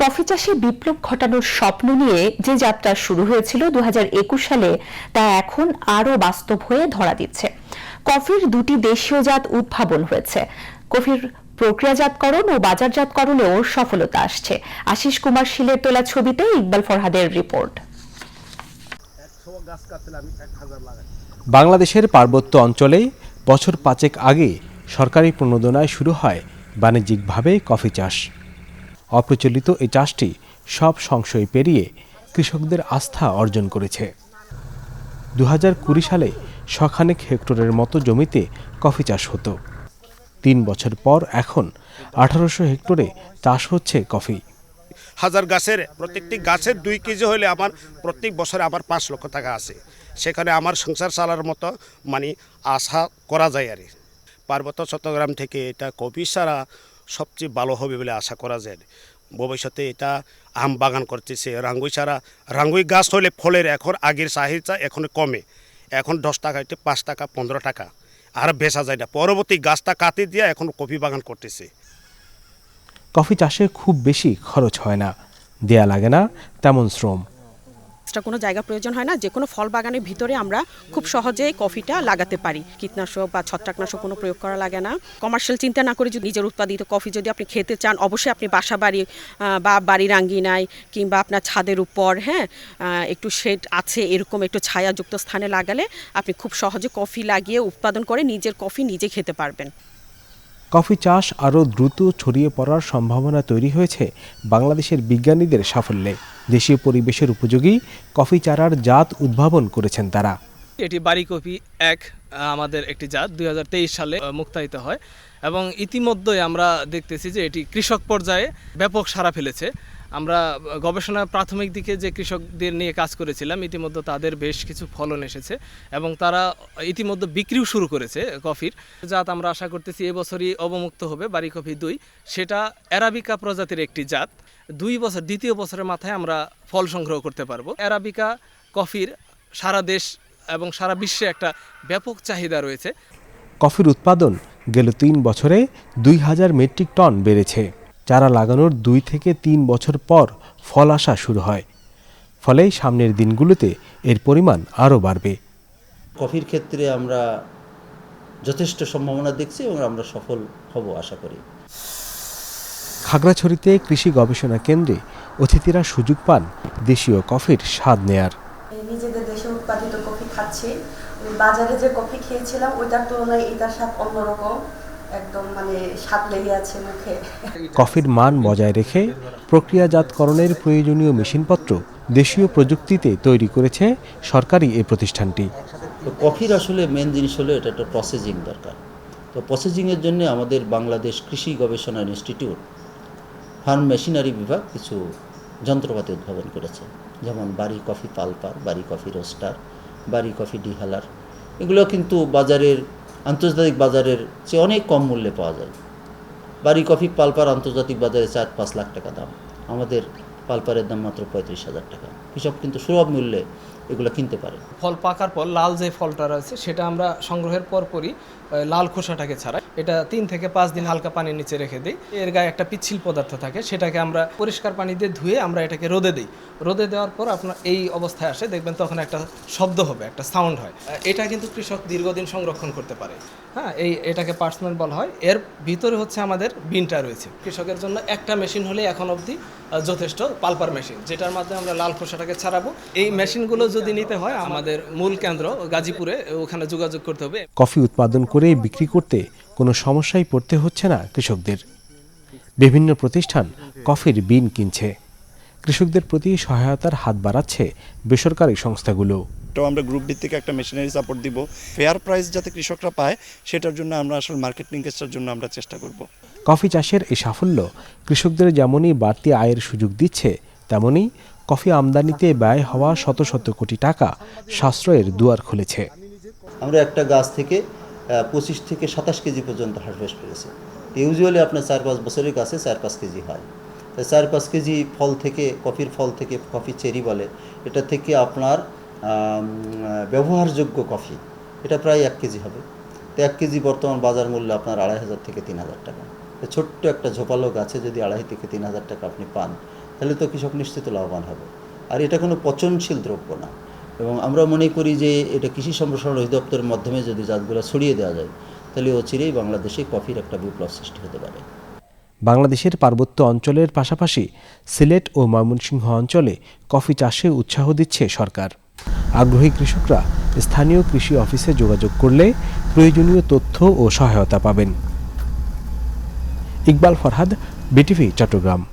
Coffee চাষে বিপ্লব ঘটানোর স্বপ্ন নিয়ে যে যাত্রা শুরু হয়েছিল দু হাজার একুশ সালে, তা এখন আরও বাস্তব হয়ে ধরা দিচ্ছে। কফির দুটি দেশীয় জাত উদ্ভাবন হয়েছে। কফির প্রক্রিয়াজাতকরণ ও বাজারজাতকরণেও সফলতা আসছে। আশিস কুমার শিলের তোলা ছবিতে ইকবাল ফরহাদের রিপোর্ট। বাংলাদেশের পার্বত্য অঞ্চলে বছর পাঁচেক আগে সরকারি প্রণোদনায় শুরু হয় বাণিজ্যিকভাবে কফি চাষ। অপ্রচলিত এই চাষটি সব সংশয় পেরিয়ে কৃষকদের আস্থা অর্জন করেছে। দু সালে শখানেক হেক্টরের মতো জমিতে কফি চাষ হতো। তিন বছর পর এখন আঠারোশো হেক্টরে চাষ হচ্ছে কফি। হাজার গাছের প্রত্যেকটি গাছের দুই কেজি হলে আমার প্রত্যেক বছরে আমার পাঁচ লক্ষ টাকা আছে। সেখানে আমার সংসার চালার মতো মানে আশা করা যায় আর পার্বত্য চট্টগ্রাম থেকে এটা কফি ছাড়া সবচেয়ে ভালো হবে বলে আশা করা যায়। ভবিষ্যতে এটা আম বাগান করতেছে। রাঙ্গুই ছাড়া, রাঙ্গুই গাছ হলে ফলের এখন আগের চাহিদা এখন কমে। এখন দশ টাকা হইতে পাঁচ টাকা, পনেরো টাকা। আর বেচা যায় না। পরবর্তী গাছটা কাটি দিয়ে এখন কফি বাগান করতেছে। কফি চাষে খুব বেশি খরচ হয় না। দেয়া লাগে না তেমন শ্রম। এক্সট্রা কোনো জায়গা প্রয়োজন হয় না যে কোনো ফল বাগানের ভিতরে আমরা খুব সহজে কফিটা লাগাতে পারি। কীটনাশক বা ছত্রাকনাশক কোনো প্রয়োগ করা লাগে না। কমার্শিয়াল চিন্তা না করে যদি নিজের উৎপাদিত কফি যদি আপনি খেতে চান, অবশ্যই আপনি বাসা বাড়ি বা বাড়ির আঙ্গিনায় কিংবা আপনার ছাদের উপর হ্যাঁ একটু শেড আছে এরকম একটু ছায়াযুক্ত স্থানে লাগালে আপনি খুব সহজে কফি লাগিয়ে উৎপাদন করে নিজের কফি নিজে খেতে পারবেন। কফি চাষ আরও দ্রুত ছড়িয়ে পড়ার সম্ভাবনা তৈরি হয়েছে বাংলাদেশের বিজ্ঞানীদের সাফল্যে। দেশীয় পরিবেশের উপযোগী কফি চারার জাত উদ্ভাবন করেছেন তারা। এটি বাড়ি কফি এক, আমাদের একটি জাত, দুই হাজার তেইশ সালে মুক্তায়িত হয়। এবং ইতিমধ্যে আমরা দেখতেছি যে এটি কৃষক পর্যায়ে ব্যাপক সাড়া ফেলেছে। আমরা গবেষণা প্রাথমিক দিকে যে কৃষকদের নিয়ে কাজ করেছিলাম, ইতিমধ্যে তাদের বেশ কিছু ফলন এসেছে এবং তারা ইতিমধ্যে বিক্রিও শুরু করেছে কফির। জাত আমরা আশা করতেছি এবছরই অবমুক্ত হবে, বাড়ি কফি দুই। সেটা অ্যারাবিকা প্রজাতির একটি জাত। দুই বছর, দ্বিতীয় বছরের মাথায় আমরা ফল সংগ্রহ করতে পারব। অ্যারাবিকা কফির সারা দেশ এবং সারা বিশ্বে একটা ব্যাপক চাহিদা রয়েছে। কফির উৎপাদন গেল তিন বছরে দুই হাজার মেট্রিক টন বেড়েছে। চারা লাগানোর দুই থেকে তিন বছর পর ফল আসা শুরু হয়। ফলে সামনের দিনগুলোতে এর পরিমাণ আরও বাড়বে। কফির ক্ষেত্রে আমরা যথেষ্ট সম্ভাবনা দেখছি এবং আমরা সফল হব আশা করি। খাগড়াছড়িতে কৃষি গবেষণা কেন্দ্রে অতিথিরা সুযোগ পান দেশীয় কফির স্বাদ নেয়ার। নিজেদের দেশে উৎপাদিত কফি খাচ্ছি। বাজারে যে কফি খেয়েছিলাম ওইটার তুলনায় এটার স্বাদ অন্যরকম। একদম মানে স্বাদ লেগে আছে মুখে। কফির মান বজায় রেখে প্রক্রিয়াজাতকরণের প্রয়োজনীয় মেশিনপত্র দেশীয় প্রযুক্তিতে তৈরি করেছে সরকারি এই প্রতিষ্ঠানটি। তো কফির আসলে মেন জিনিস হলো এটা একটা প্রসেসিং দরকার। তো প্রসেসিংয়ের জন্য আমাদের বাংলাদেশ কৃষি গবেষণা ইনস্টিটিউট ফার্ম মেশিনারি বিভাগ কিছু যন্ত্রপাতি উদ্ভাবন করেছে। যেমন BARI coffee pulper BARI coffee roaster BARI coffee dehuller. এগুলো কিন্তু বাজারের আন্তর্জাতিক বাজারের চেয়ে অনেক কম মূল্যে পাওয়া যায়। বাড়ি কফি পালপার আন্তর্জাতিক বাজারে চার, পাঁচ লাখ টাকা দাম। আমাদের পালপারের দাম মাত্র পঁয়ত্রিশ হাজার টাকা। কৃষক কিন্তু সুলভ মূল্যে এগুলো কিনতে পারে। ফল পাকার পর লাল যে ফলটা রয়েছে সেটা আমরা সংগ্রহের পরপরই আহ, লাল খোসাটাকে ছাড়াই এটা তিন থেকে পাঁচ দিন হালকা পানির নিচে রেখে দিই। এর গায়ে একটা পিচ্ছিল পদার্থ থাকে সেটাকে আমরা পরিষ্কার পানি দিয়ে ধুয়ে আমরা এটাকে রোদে দিই। রোদে দেওয়ার পর আপনার এই অবস্থায় আসে দেখবেন তখন একটা শব্দ হবে একটা সাউন্ড হয়। এটা কিন্তু কৃষক দীর্ঘদিন সংরক্ষণ করতে পারে। হ্যাঁ এই এটাকে পার্সমেন্ট বলা হয়। এর ভিতরে হচ্ছে আমাদের বিনটা রয়েছে। কৃষকের জন্য একটা মেশিন হলে এখন অবধি যথেষ্ট পালপার মেশিন যেটার মাধ্যমে আমরা লাল খোসাটাকে ছাড়াবো। এই মেশিনগুলো যদি নিতে হয় আমাদের মূল কেন্দ্র গাজীপুরে ওখানে যোগাযোগ করতে হবে। কফি উৎপাদন করে বিক্রি করতে কোনো সমস্যায় পড়তে হচ্ছে না কৃষকদের। বিভিন্ন প্রতিষ্ঠান কফির বিন কিনছে। কৃষকদের প্রতি সহায়তার হাত বাড়াচ্ছে বেসরকারি সংস্থাগুলো। তো আমরা গ্রুপ ভিত্তিক একটা মেশিনারি সাপোর্ট দিব। ফেয়ার প্রাইস যাতে কৃষকরা পায় সেটার জন্য আমরা আসলে মার্কেট লিঙ্কেজটার জন্য আমরা চেষ্টা করব। কফি চাষের এই সাফল্য কৃষকদের যেমনই বাড়তি আয়ের সুযোগ দিচ্ছে তেমনি কফি আমদানিতে ব্যয় হওয়া শত শত কোটি টাকা সাশ্রয়ের দুয়ার খুলেছে। আমরা একটা গাছ থেকে পঁচিশ থেকে সাতাশ কেজি পর্যন্ত হারভেস্ট করেছি। ইউজুয়ালি আপনার চার পাঁচ বছরের গাছে চার পাঁচ কেজি হয়। তাই চার পাঁচ কেজি ফল থেকে, কফির ফল থেকে, কফি চেরি বলে, এটা থেকে আপনার ব্যবহারযোগ্য কফি, এটা প্রায় এক কেজি হবে। তো এক কেজি বর্তমান বাজার মূল্য আপনার আড়াই হাজার থেকে তিন হাজার টাকা। ছোট্ট একটা ঝোপালো গাছে যদি আড়াই থেকে তিন হাজার টাকা আপনি পান তাহলে তো কৃষক নিশ্চিত লাভবান হবে। আর এটা কোনো পচনশীল দ্রব্য না। এবং আমরা মনে করি যে এটা কৃষি সম্প্রসারণ অধিদপ্তরের মাধ্যমে যদি জাতগুলো ছড়িয়ে দেওয়া যায়, তাহলে অচিরেই বাংলাদেশে কফির একটা বিপ্লব সৃষ্টি হতে পারে। বাংলাদেশের পার্বত্য অঞ্চলের পাশাপাশি সিলেট ও ময়মনসিংহ অঞ্চলে কফি চাষে উৎসাহ দিচ্ছে সরকার। আগ্রহী কৃষকরা স্থানীয় কৃষি অফিসে যোগাযোগ করলে প্রয়োজনীয় তথ্য ও সহায়তা পাবেন। ইকবাল ফরহাদ, বিটিভি, চট্টগ্রাম।